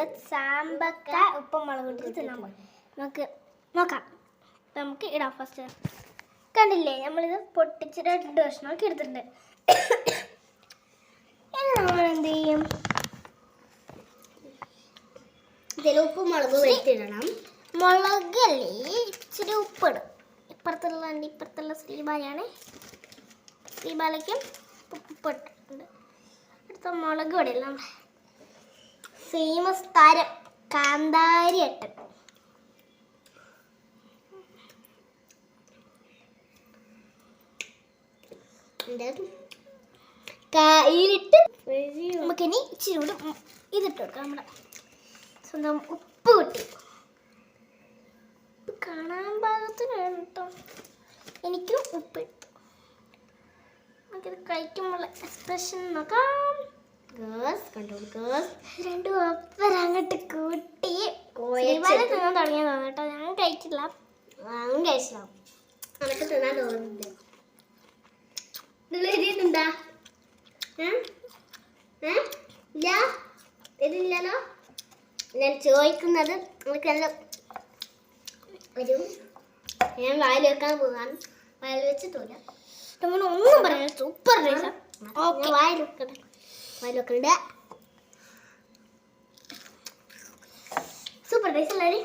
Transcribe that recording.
നമ്മുടെ സാമ്പക്ക ഉപ്പും മുളക് ഇട്ടിട്ട് തിന്നാൻ പോകും നമുക്ക് നോക്കാം. നമുക്ക് ഇടാം ഫസ്റ്റ് കണ്ടില്ലേ? നമ്മളിത് പൊട്ടിച്ച് രണ്ട് കഷ്ണമൊക്കെ എടുത്തിട്ടുണ്ട്. ഇനി നമ്മൾ എന്ത് ചെയ്യും? ഇതിൽ ഉപ്പ് മുളക് വെച്ചിടണം മുളകല്ലേ? ഇച്ചിരി ഉപ്പിടും. ഇപ്പുറത്തുള്ള എന്റെ ഇപ്പുറത്തുള്ള ശ്രീബാലയാണ് ശ്രീബാലയ്ക്കും ഉപ്പിട്ടുണ്ട് അടുത്ത മുളക് നമ്മുടെ ഫേമസ് താരം കാന്താരി അട്ടൻ. കയ്യിലിട്ട് നമുക്കിനി ഇച്ചിരി കൂടി ഇതിട്ട് കൊടുക്കാം നമ്മുടെ സ്വന്തം ഉപ്പ് കിട്ടി. കാണാൻ പാകത്തിന് വേണം കേട്ടോ. എനിക്കും ഉപ്പ് ഇട്ടു നമുക്കിത് കഴിക്കുമ്പോൾ എക്സ്പ്രഷൻ നോക്കാം. ഗേസ് കണ്ടോ ഗേൾസ് രണ്ടു ഒപ്പം അങ്ങോട്ട് കൂട്ടി. ശ്രീബാല തിന്നാൻ തുടങ്ങിയതാണ് കേട്ടോ. ഞാൻ കഴിച്ചില്ല. വാങ്ങും കഴിച്ചില്ല. നമുക്ക് തിന്നാൻ തോന്നുന്നുണ്ട്? ഇല്ല? ഇതില്ലല്ലോ ഞാൻ ചോദിക്കുന്നത് നമുക്ക് നല്ല ഒരു ഞാൻ വായിൽ വെക്കാൻ പോകാൻ വായിൽ വെച്ചിട്ടില്ല നമ്മൾ ഒന്നും പറയാം സൂപ്പർ ഞാൻ വായിൽ വെക്കട്ടെ. വെക്കണ്ടേ സൂപ്പർ ടേസ്റ്റ് എല്ലാവരും